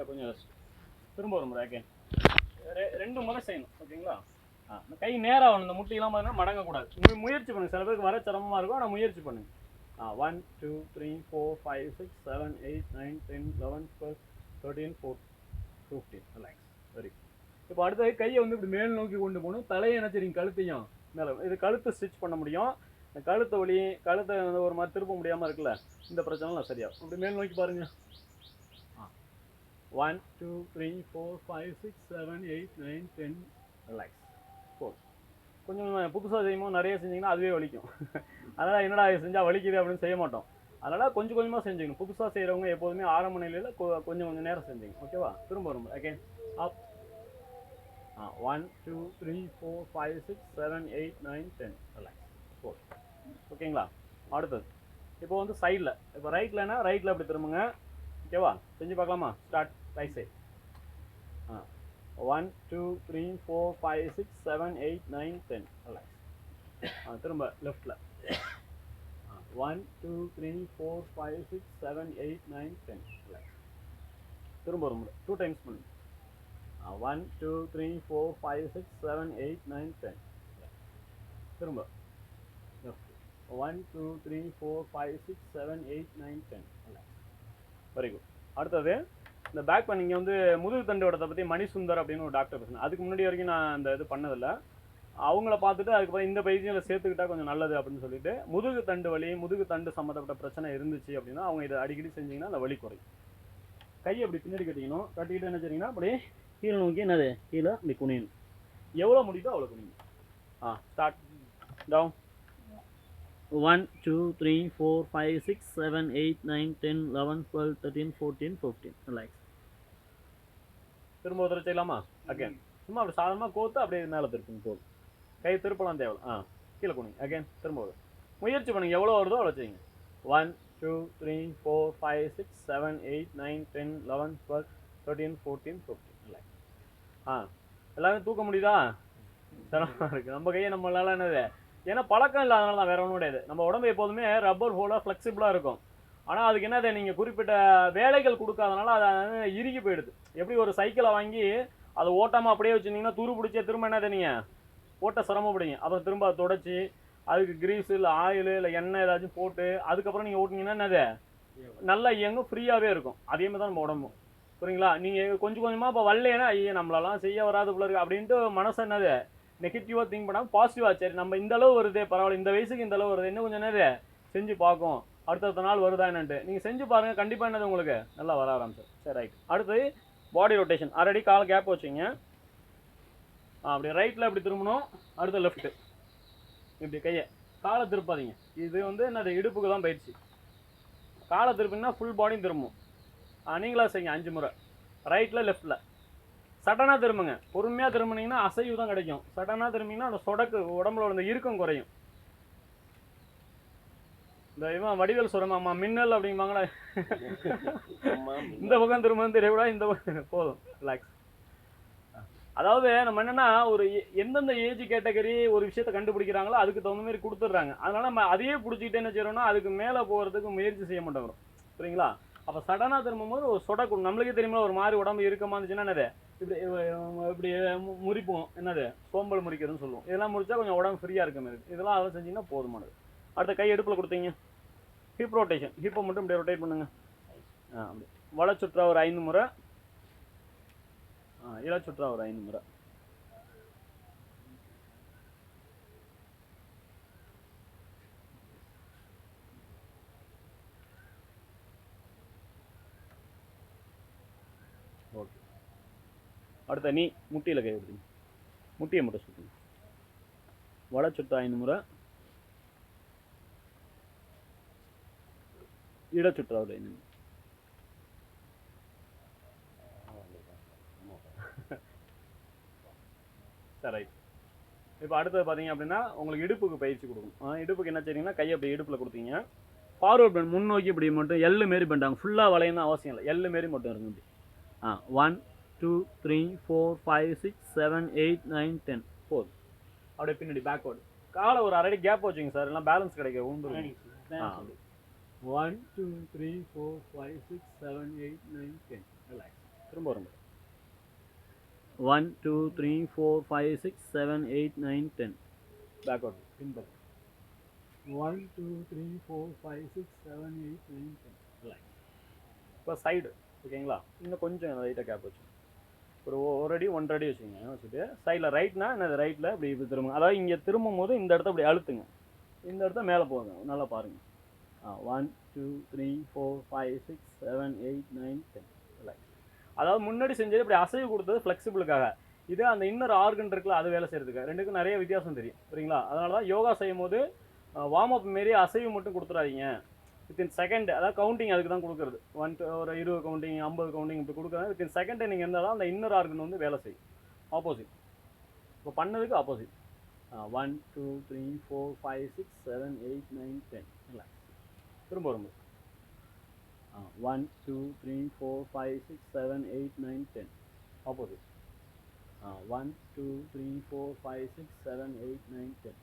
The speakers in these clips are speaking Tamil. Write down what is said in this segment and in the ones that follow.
ஓகே கொஞ்சம் ரெஸ்ட் திரும்ப ஒரு முறை ஓகே ரெண்டு முறை செய்யணும் ஓகேங்களா ஆ கை நேராக வரணும் இந்த முட்டையெல்லாம் பார்த்தீங்கன்னா மடங்கக்கூடாது. முயற்சி பண்ணுங்க. சில பேருக்கு வர சிரமமாக இருக்கும் ஆனால் முயற்சி பண்ணுங்க. ஆ one two three four five six seven eight nine ten eleven twelve thirteen four fifteen relax very இப்போ அடுத்தது கையை வந்து இப்படி மேல் நோக்கி கொண்டு போகணும். தலையை என்ன கழுத்தையும் மேலே இது கழுத்தை ஸ்டிச் பண்ண முடியும். இந்த கழுத்தை வலி கழுத்தை ஒரு மாதிரி திருப்ப முடியாமல் இருக்குல்ல இந்த பிரச்சனைலாம் சரியாகும். இப்படி மேல் நோக்கி பாருங்கள் one two three four five six seven eight nine ten relax four கொஞ்சம் புதுசாக செய்யும்போது நிறைய செஞ்சீங்கன்னா அதுவே வலிக்கும். அதனால் என்னடா இது செஞ்சால் வலிக்குது அப்படின்னு செய்ய மாட்டோம். அதனால் கொஞ்சம் கொஞ்சமாக செஞ்சுக்கணும். புதுசாக செய்கிறவங்க எப்போதுமே ஆரம்ப நிலையில் கொஞ்சம் கொஞ்சம் நேரம் செஞ்சுங்க ஓகேவா திரும்ப வரும் again up ah one two three four five six seven eight nine ten relax four ஓகேங்களா அடுத்தது. இப்போ வந்து சைடில் இப்போ ரைட்லனா ரைட்டில் அப்படி திரும்புங்க. ஓகேவா செஞ்சு பார்க்கலாமா? Start right side ah one two three four five six seven eight nine ten relax ah திரும்ப லெஃப்டில் one two three four five six seven eight nine ten relax திரும்ப ஒரு முறை. டூ டைம்ஸ் பண்ணுங்க. One two three four five six seven eight nine ten திரும்ப. One two three four five six seven eight nine ten very good அடுத்தது? இந்த பேக் பெயின் இங்கே வந்து முதுகு தண்டோடத்தை பற்றி மணி சுந்தர் அப்படின்னு ஒரு டாக்டர் பேசுனேன் அதுக்கு முன்னாடி வரைக்கும் நான் அந்த இது பண்ணதில்லை. அவங்கள பார்த்துட்டு அதுக்கப்புறம் இந்த பயிற்சியில் சேர்த்துக்கிட்டா கொஞ்சம் நல்லது அப்படின்னு சொல்லிட்டு முதுகு தண்டு வலி முதுகு தண்டு சம்மந்தப்பட்ட பிரச்சனை இருந்துச்சு அப்படின்னா அவங்க இதை அடிக்கடி செஞ்சீங்கன்னா அந்த வலி குறையும். கையை அப்படி பின்னாடி கட்டிக்கணும். கட்டிக்கிட்டு என்ன செய்றீங்கன்னா அப்படியே கீழே நோக்கி என்னது? கீழே அப்படி குனியணும். எவ்வளோ முடியுதோ அவ்வளோ குனியும் ஆ start down one two three four five six seven eight nine ten eleven twelve thirteen fourteen fifteen relax திரும்ப தடவை செய்யலாமா? அகேன் சும்மா அப்படி சாதாரணமாக கோத்து அப்படியே மேலே திருப்புங்க போதும். கை திருப்பலாம் தேவை ஆ கீழே குனிங்க. அகேன் திரும்ப வரும். முயற்சி பண்ணுங்க எவ்வளோ வருதோ அவ்வளோ செய்யுங்க. One two three four five six seven eight nine ten eleven twelve thirteen fourteen fifteen relax ah எல்லாமே தூக்க முடியுதா? சிரமமாக இருக்குது நம்ம கையை நம்மளால என்னது? ஏன்னா பழக்கம் இல்லாதனால தான் வேற ஒன்றும் கிடையாது. நம்ம உடம்பு எப்போதுமே ரப்பர் ஹோலாக ஃப்ளெக்சிபிளாக இருக்கும். ஆனால் அதுக்கு என்னது நீங்கள் குறிப்பிட்ட வேலைகள் கொடுக்காதனால அது இறுகி போயிடுது. எப்படி ஒரு சைக்கிளை வாங்கி அதை ஓட்டாமல் அப்படியே வச்சுருந்தீங்கன்னா துரு பிடிச்சே திரும்ப என்னது நீங்கள் ஓட்ட சிரமப்படுங்க அப்புறம் திரும்ப அதை தொடச்சி அதுக்கு கிரீஸ் இல்லை ஆயில் இல்லை எண்ணெய் ஏதாச்சும் போட்டு அதுக்கப்புறம் நீங்கள் ஓட்டினீங்கன்னா என்னது? நல்லா இயங்கும் ஃப்ரீயாகவே இருக்கும். அதே மாதிரி தான் நம்ம உடம்பும். புரியுங்களா? நீங்கள் கொஞ்சம் கொஞ்சமாக இப்போ வரலைன்னா ஐயோ நம்மளெல்லாம் செய்ய வராது போல இருக்கு. அப்படின்ட்டு மனசு என்னது? நெகட்டிவாக திங்க் பண்ணாமல் பாசிட்டிவாக சரி நம்ம இந்த அளவு வருது பரவாயில்ல இந்த வயசுக்கு இந்த அளவு வருது இன்னும் கொஞ்சம் என்னது? செஞ்சு பார்க்கும். அடுத்தடுத்த நாள் வருதா என்னன்ட்டு. நீங்கள் செஞ்சு பாருங்கள் கண்டிப்பாக என்னது உங்களுக்கு? நல்லா வர ஆரம்பிச்சு சரி ரைட் அடுத்தது பாடி ரொட்டேஷன் ஆல்ரெடி கால் கேப் வச்சுங்க. அப்படி ரைட்டில் இப்படி திரும்பணும். அடுத்து லெஃப்ட்டு இப்படி கையை காலை திருப்பாதீங்க. இது வந்து என்னது இடுப்புக்கு தான் பயிற்சி. காலை திருப்பிங்கன்னா ஃபுல் பாடியும் திரும்பும். நீங்களாக செய்யுங்க அஞ்சு முறை. ரைட்டில் லெஃப்ட்டில் சடனாக திரும்புங்க. பொறுமையாக திரும்பினீங்கன்னா அசைவு தான் கிடைக்கும். சடனாக திரும்பிங்கன்னா அந்த சொடக்கு உடம்புல இந்த இறுக்கம் குறையும். இந்த இவன் வடிவேல் சொல்கிறமாம்மா மின்னல் அப்படிம்பாங்களே. இந்த பக்கம் திரும்ப தெரியக்கூடா இந்த பக்கம். போதும் ரிலாக்ஸ் அதாவது நம்ம என்னன்னா ஒரு எந்தெந்த ஏஜ் கேட்டகரி ஒரு விஷயத்தை கண்டுபிடிக்கிறாங்களோ அதுக்கு தகுந்த மாதிரி கொடுத்துட்றாங்க. அதனால நம்ம அதையே பிடிச்சிக்கிட்டு என்ன செய்யறோம்னா அதுக்கு மேலே போகிறதுக்கு முயற்சி செய்ய மாட்டோங்கிறோம் சரிங்களா அப்போ சடனாக திரும்பும்போது ஒரு சொடக்கு நம்மளுக்கே தெரியுமா ஒரு மாதிரி உடம்பு இறுக்கமா இருந்துச்சுன்னா என்னது? இப்படி இப்படி முறிப்போம். என்னது? சோம்பல் முறிக்கிறதுன்னு சொல்லுவோம். இதெல்லாம் முறிச்சா கொஞ்சம் உடம்பு ஃப்ரீயாக இருக்க மாதிரி. இதெல்லாம் அதெல்லாம் செஞ்சீங்கன்னா போதுமானது. அடுத்த கை எடுப்பில் கொடுத்தீங்க. ஹிப் ரொட்டேஷன் ஹிப்பை மட்டும் இப்படி ரொட்டேட் பண்ணுங்க. ஆ அப்படி. வலை சுற்றா ஒரு ஐந்து முறை. ஆ இலை சுற்றா ஒரு ஐந்து முறை. ஓகே. அடுத்த நீ முட்டியில் கை கொடுத்தீங்க முட்டியை மட்டும் சுற்றுங்க வலை சுற்று ஐந்து முறை. இடச்சுற்றா ஒரு ஐந்து முறை சரி. ரைட் இப்போ அடுத்தது பார்த்தீங்க அப்படின்னா உங்களுக்கு இடுப்புக்கு பயிற்சி கொடுக்கணும். ஆ, இடுப்புக்கு என்ன செய்றீங்கன்னா கையை அப்படி இடுப்பில் கொடுத்தீங்க. ஃபார்வர்ட் பெண்ட் முன்னோக்கி இப்படி மட்டும் எள்ளு மாரி பெண்டாங்க ஃபுல்லாக வளையணும் அவசியம் இல்லை. எள்ளு மாரி மட்டும் இருக்கும் இப்படி. ஆ one two three four five six seven eight nine ten four அப்படியே பின்னாடி பேக்வர்டு காலை ஒரு அரை கேப் வச்சுங்க சார். எல்லாம் பேலன்ஸ் கிடைக்க உண்டு one two three four five six seven eight nine ten relax திரும்ப வரும்போது one two three four five six seven eight nine ten backward பின்பக்கம் one two three four five six seven eight nine ten relax இப்போ சைடு ஓகேங்களா? இன்னும் கொஞ்சம் லைட்டாக கேப் வச்சு. ஒரு ஒரு அடி ஒன்றரை அடி வச்சுங்க வச்சுட்டு சைடில் ரைட்னா என்னது ரைட்டில் இப்படி இப்படி திரும்புங்க. அதாவது இங்கே திரும்பும் போது இந்த இடத்த இப்படி அழுத்துங்க. இந்த இடத்த மேலே போகுங்க நல்லா பாருங்கள் one two three four five six seven eight nine ten அதாவது முன்னாடி செஞ்சது இப்படி அசைவு கொடுத்தது ஃப்ளெக்சிபிளுக்காக இது அந்த இன்னொரு ஆர்கன் இருக்குல்ல அது வேலை செய்கிறதுக்கு ரெண்டுக்கும் நிறைய வித்தியாசம் தெரியும். சரிங்களா அதனால தான் யோகா செய்யும் போது வார்ம் அப் மாரி அசைவு மட்டும் கொடுத்துறாதீங்க. வித்தின் செகண்ட் அதாவது கவுண்டிங் அதுக்கு தான் கொடுக்குறது. ஒன் ஒரு இருபது கவுண்டிங் ஐம்பது கவுண்டிங் இப்படி கொடுக்குறது. வித்தின் செகண்டை நீங்கள் இருந்தால் தான் அந்த இன்னர் ஆர்கன் வந்து வேலை செய்யும். ஆப்போசிட் இப்போ பண்ணதுக்கு opposite one two three four five six seven eight nine ten திரும்ப வரும்போது. One two three four five six seven eight nine ten opposite one two three four five six seven eight nine ten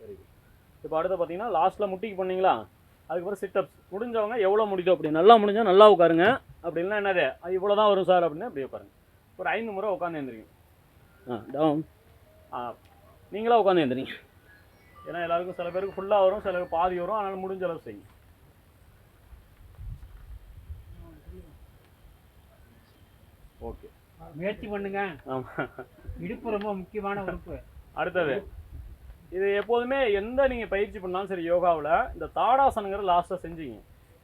very good இப்போ அடுத்து பார்த்தீங்கன்னா லாஸ்ட்டில் முட்டிக்கு பண்ணீங்களா அதுக்கப்புறம் சிட்டப்ஸ் முடிஞ்சவங்க எவ்வளோ முடியுதோ அப்படி. நல்லா முடிஞ்சால் நல்லா உட்காருங்க. அப்படி இல்லைன்னா என்னது? அது இவ்வளோ தான் வரும் சார் அப்படின்னு அப்படியே உட்காருங்க. ஒரு ஐந்து முறை உட்காந்து எழுந்திரிங்க ஆ டவுன் ஆ நீங்களாக உட்காந்து எழுந்திரிங்க ஏன்னா எல்லாருக்கும் சில பேருக்கு ஃபுல்லாக வரும் சில பேர் பாதி வரும். அதனால் முடிஞ்ச அளவு செய்யுங்க. ஓகே. முயற்சி பண்ணுங்க. ஆமாம் இடுப்பு ரொம்ப முக்கியமான உறுப்பு. அடுத்தது இது எப்போதுமே எந்த நீங்கள் பயிற்சி பண்ணாலும் சரி யோகாவில் இந்த தாடாசனங்கிற லாஸ்ட்டாக செஞ்சீங்க.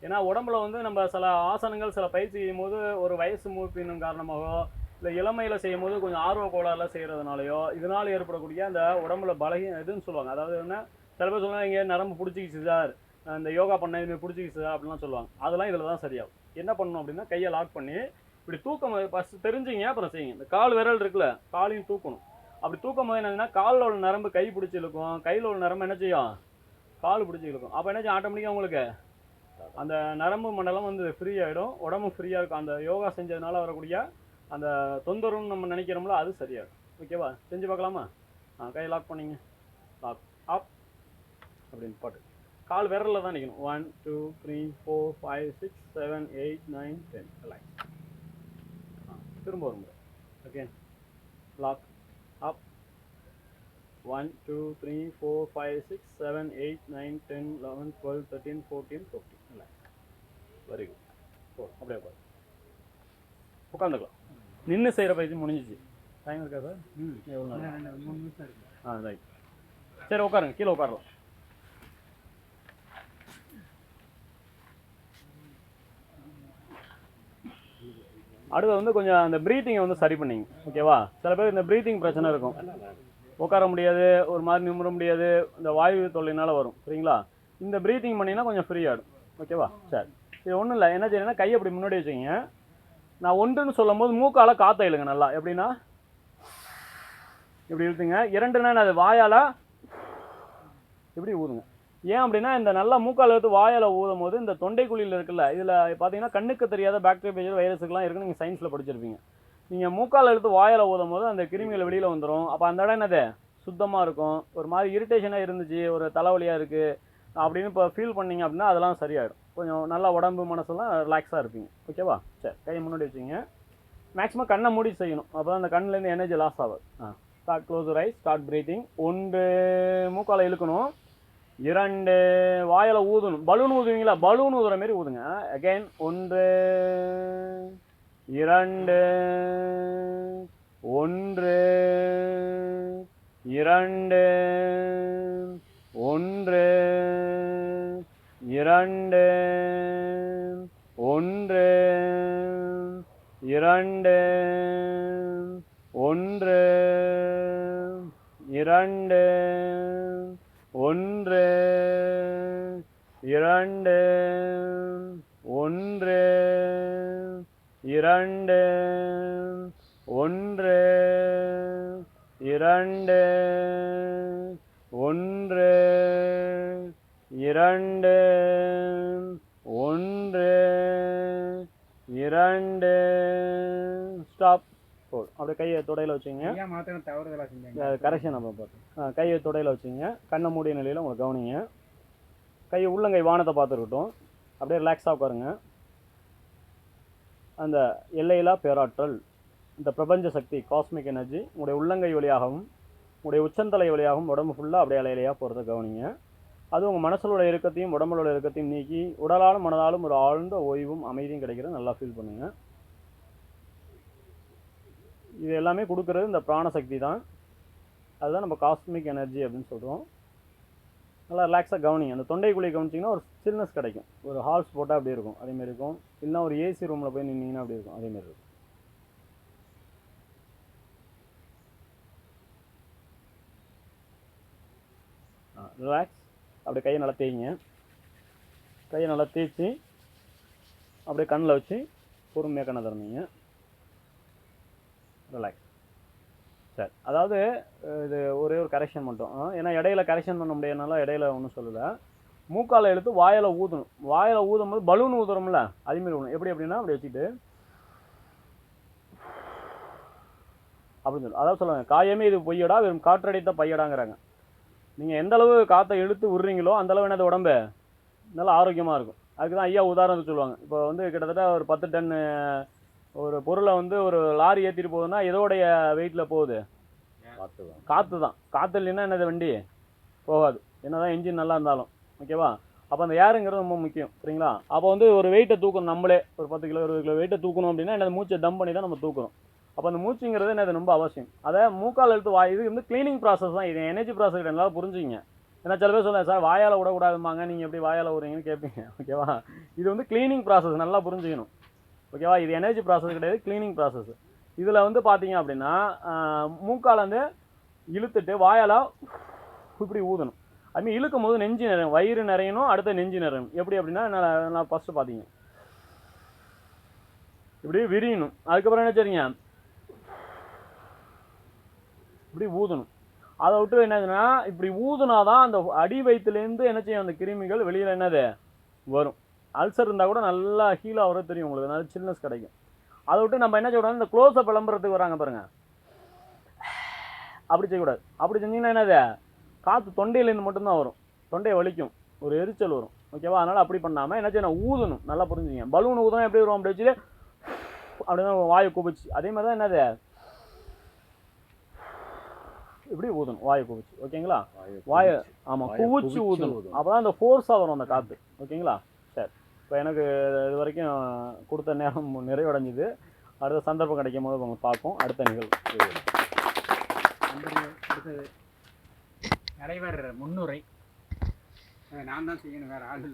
ஏன்னா உடம்புல வந்து நம்ம சில ஆசனங்கள் சில பயிற்சி செய்யும் போது ஒரு வயசு மூப்பினும் காரணமாகவோ இல்லை இளமையில் செய்யும் போது கொஞ்சம் ஆர்வ கோளாறுல செய்கிறதுனாலையோ இதனால் ஏற்படக்கூடிய அந்த உடம்புல பலகி இதுன்னு சொல்லுவாங்க. அதாவது என்ன சில பேர் சொல்லுவாங்க இங்கே நரம்பு பிடிச்சிக்கிச்சு சார் இந்த யோகா பண்ண இது பிடிச்சிக்கிச்சு சார் அப்படிலாம் சொல்லுவாங்க. அதெல்லாம் இதில் தான் சரியாகும். என்ன பண்ணணும் அப்படின்னா கையை லாக் பண்ணி இப்படி தூக்கம் ஃபஸ்ட்டு தெரிஞ்சிங்க அப்புறம் செய்யுங்க. இந்த கால் விரல் இருக்குல்ல காலையும் தூக்கணும். அப்படி தூக்கும் போது என்னதுன்னா காலில் உள்ள நரம்பு கை பிடிச்சி இழுக்கும். கையில் உள்ள நரம்பு என்ன செய்யும்? கால் பிடிச்சி இழுக்கும். அப்போ என்ன செய்யும்? ஆட்டோமேட்டிக்காக உங்களுக்கு அந்த நரம்பு மண்டலம் வந்து ஃப்ரீ ஆகிடும் உடம்பு ஃப்ரீயாக இருக்கும். அந்த யோகா செஞ்சதுனால வரக்கூடிய அந்த தொந்தரவுன்னு நம்ம நினைக்கிறோம்ல அது சரியாகும். ஓகேவா செஞ்சு பார்க்கலாமா? ஆ கை லாக் பண்ணிங்க. லாக் ஆப் அப்படின்னு பாட்டு. கால் விரலில் தான் நிற்கணும் one two three four five six seven eight nine ten like திரும்ப ஒரு முறை okay lock up one two three four five six seven eight nine ten eleven twelve thirteen fourteen fifteen இல்லை வெரி குட் போ அப்படியே போ உட்காந்துக்கலாம் நின்று செய்கிற பயிற்சி முடிஞ்சிச்சு டைம் இருக்கா சார் ம் எவ்வளோ நேரம் மூணு நிமிஷம் இருக்கு ஆ ரைட் சரி உட்காருங்க கீழே உட்காரலாம் அடுத்து வந்து கொஞ்சம் அந்த ப்ரீத்திங்கை வந்து சரி பண்ணிங்க. ஓகேவா சில பேர் இந்த ப்ரீத்திங் பிரச்சனை இருக்கும். உட்கார முடியாது ஒரு மாதிரி நிமிர முடியாது இந்த வாயு தொல்லைனால வரும். சரிங்களா? இந்த ப்ரீத்திங் பண்ணிங்கன்னா கொஞ்சம் ஃப்ரீ ஆகிடும் ஓகேவா சரி. இது ஒன்றும் இல்லை. என்ன செய்யணும்னா கையை அப்படி முன்னாடி வச்சுக்கிங்க. நான் ஒன்றுன்னு சொல்லும் போது மூக்கால காற்ற இழுங்க நல்லா. எப்படின்னா? இப்படி இழுத்துங்க. இரண்டுனா அது வாயால் இப்படி ஊதுங்க. ஏன் அப்படின்னா இந்த நல்லா மூக்கால் எடுத்து வாயால் ஊதும் போது இந்த தொண்டைக்குழியில் இருக்குல்ல இதில் பார்த்தீங்கன்னா கண்ணுக்கு தெரியாத பாக்டீரியா வைரஸுக்கெல்லாம் இருக்குன்னு நீங்கள் சயின்ஸில் படிச்சிருப்பீங்க. நீங்கள் மூக்கால் எடுத்து வாயால் ஊதும் போது அந்த கிருமிகள் வெளியில் வந்துடும் அப்போ அந்த இடம் என்னது? சுத்தமாக இருக்கும். ஒரு மாதிரி இரிட்டேஷனாக இருந்துச்சு ஒரு தலைவலியாக இருக்குது அப்படின்னு இப்போ ஃபீல் பண்ணீங்க அப்படின்னா அதெல்லாம் சரியாயிடும் கொஞ்சம் நல்லா உடம்பு மனசெல்லாம் ரிலாக்ஸாக இருப்பீங்க. ஓகேவா சரி கையை முன்னாடி வச்சுங்க மேக்ஸிமம் கண்ணை மூடி செய்யணும். அப்போ தான் அந்த கண்ணுலேருந்து எனர்ஜி லாஸ் ஆகாது. ஆ. Start close eyes start breathing ஒன்று மூக்கால இழுக்கணும். இரண்டு வாயில் ஊதணும். பலூன் ஊதுவீங்களா? பலூன் ஊதுற மாதிரி ஊதுங்க. அகைன் ஒன்று இரண்டு ஒன்று இரண்டு ஒன்று இரண்டு ஒன்று இரண்டு ஒன்று இரண்டு. இரண்டு ஒன்று இரண்டு ஒன்று இரண்டு ஒன்று இரண்டு ஒன்று இரண்டு. ஸ்டாப் போதும் அப்படியே கையை தொடையில் வச்சுங்க. கரெக்ஷன் நம்ம பார்த்தோம் கையை தொடையில் வச்சுங்க. கண்ணை மூடிய நிலையில் உங்களை கவனிங்க. கை உள்ளங்கை வானத்தை பார்த்துருக்கட்டும். அப்படியே ரிலாக்ஸாக உட்காருங்க. அந்த எல்லையிலா பேராற்றல் இந்த பிரபஞ்ச சக்தி காஸ்மிக் எனர்ஜி உங்களுடைய உள்ளங்கை வழியாகவும் உங்களுடைய உச்சந்தலை வழியாகவும் உடம்பு ஃபுல்லாக அப்படியே அலையிலையாக போகிறத கவனிங்க. அது உங்கள் மனசோட இறுக்கத்தையும் உடம்புல இறுக்கத்தையும் நீக்கி உடலாலும் மனதாலும் ஒரு ஆழ்ந்த ஓய்வும் அமைதியும் கிடைக்கிறது நல்லா ஃபீல் பண்ணுங்கள் இது எல்லாமே கொடுக்கறது இந்த பிராணசக்தி தான். அதுதான் நம்ம காஸ்மிக் எனர்ஜி அப்படின்னு சொல்கிறோம் நல்லா ரிலாக்ஸாக கவனிங்க. அந்த தொண்டைக்குள்ளே கவனிச்சிங்கன்னா ஒரு சில்னஸ் கிடைக்கும். ஒரு ஹால்ஸ் போட்டால் அப்படி இருக்கும். அதேமாரி இருக்கும். இல்லைன்னா ஒரு ஏசி ரூமில் போய் நின்னீங்கன்னா அப்படி இருக்கும். அதேமாரி இருக்கும். ரிலாக்ஸ் அப்படியே கையை நல்லா தேய்ங்க. கையை நல்லா தேய்ச்சி அப்படியே கண்ணில் வச்சு பொறுமையாக கண்ணை திறந்தீங்க. ரிலாக்ஸ் சரி அதாவது இது ஒரே ஒரு கரெக்ஷன் மட்டும். ஏன்னா இடையில கரெக்ஷன் பண்ண முடியாதனால இடையில ஒன்றும் சொல்லலை. மூக்கால் எடுத்து வாயில் ஊதணும். வாயில் ஊதும் போது பலூன் ஊதுறோம்ல அதுமாரி ஊதணும். எப்படி அப்படின்னா அப்படி வச்சுட்டு அப்படின்னு சொல்லு. அதாவது சொல்லுவாங்க காயமே இது பொய்யடா வெறும் காற்றடைத்த பையடாங்கிறாங்க. நீங்கள் எந்த அளவு காற்றை இழுத்து விடுறீங்களோ அந்த அளவு என்னது உடம்பு? நல்லா ஆரோக்கியமாக இருக்கும். அதுக்கு தான் ஐயா உதாரணத்துக்கு சொல்லுவாங்க. இப்போ வந்து கிட்டத்தட்ட ஒரு பத்து டன் ஒரு பொருளை வந்து ஒரு லாரி ஏற்றிட்டு போகுதுன்னா எதோடைய வெயிட்டில் போகுது? பார்த்துதான் காற்று தான். காற்று இல்லைன்னா என்னது வண்டி? போகாது. என்னதான் இன்ஜின் நல்லா இருந்தாலும். ஓகேவா அப்போ அந்த ஏருங்கிறது ரொம்ப முக்கியம். சரிங்களா? அப்போ வந்து ஒரு வெயிட்டை தூக்கணும் நம்மளே. ஒரு பத்து கிலோ இருபது கிலோ வெயிட்டை தூக்கணும் அப்படின்னா என்னது? மூச்சை தம் பண்ணி தான் நம்ம தூக்கணும். அப்போ அந்த மூச்சுங்கிறது என்னது? ரொம்ப அவசியம். அதை மூக்கால் எடுத்து வாய் இது வந்து க்ளீனிங் ப்ராசஸ் தான். இது எனர்ஜி ப்ராசஸ் என்னால் புரிஞ்சுங்க ஏன்னா சில பேர் சொல்லுங்கள் சார் வாயால் விடக்கூடாதுமாங்க நீங்கள் எப்படி வாயால் விடுறீங்கன்னு கேட்பீங்க. ஓகேவா இது வந்து க்ளீனிங் ப்ராசஸ் நல்லா புரிஞ்சுக்கணும். ஓகேவா? இது எனர்ஜி ப்ராசஸ் கிடையாது க்ளீனிங் ப்ராசஸ் இதில் வந்து பார்த்தீங்க அப்படின்னா மூக்கால் வந்து இழுத்துட்டு வாயால் இப்படி ஊதணும். அதுமாதிரி இழுக்கும் போது நெஞ்சு நிறையும் வயிறு நிறையணும் அடுத்த நெஞ்சு நிறையணும் எப்படி அப்படின்னா நான் நான் ஃபஸ்ட்டு பார்த்தீங்க இப்படி விரியணும். அதுக்கப்புறம் என்ன சரிங்க இப்படி ஊதணும். அதை விட்டு என்னதுன்னா இப்படி ஊதுனாதான் அந்த அடி வயிற்றுலேருந்து என்ன செய்யும்? அந்த கிருமிகள் வெளியில் என்னது? வரும். அல்சர் இருந்தால் கூட நல்லா ஹீல் ஆகிறது தெரியும் உங்களுக்கு. நல்ல சில்னஸ் கிடைக்கும். அதை விட்டு நம்ம என்ன செய்யக்கூடாது? இந்த க்ளோஸை விளம்பரத்துக்கு வராங்க பாருங்க. அப்படி செய்யக்கூடாது. அப்படி செஞ்சீங்கன்னா என்னது? காற்று தொண்டையிலேருந்து மட்டும்தான் வரும். தொண்டையை வலிக்கும். ஒரு எரிச்சல் வரும். ஓகேவா அதனால் அப்படி பண்ணாமல் என்ன செய்யணும்? ஊதணும். நல்லா புரிஞ்சுங்க பலூன் ஊதணும் எப்படி வரும்? அப்படி வச்சுட்டு அப்படிதான் வாயை குபிச்சு அதே மாதிரி தான் என்னது? இப்படி ஊதணும். வாயை குபிச்சு ஓகேங்களா வாயை ஆமாம் குவிச்சு. குவிச்சு ஊதணும். அப்போ தான் அந்த ஃபோர்ஸாக வரும் அந்த காற்று ஓகேங்களா இப்போ எனக்கு இது வரைக்கும் கொடுத்த நேரம் நிறைவடைஞ்சுது. அடுத்த சந்தர்ப்பம் கிடைக்கும் போது உங்களை பார்ப்போம். அடுத்த நிகழ்வு. அடுத்தது தலைவர் முன்னுரை. நான் தான் செய்யணும் வேறு ஆள்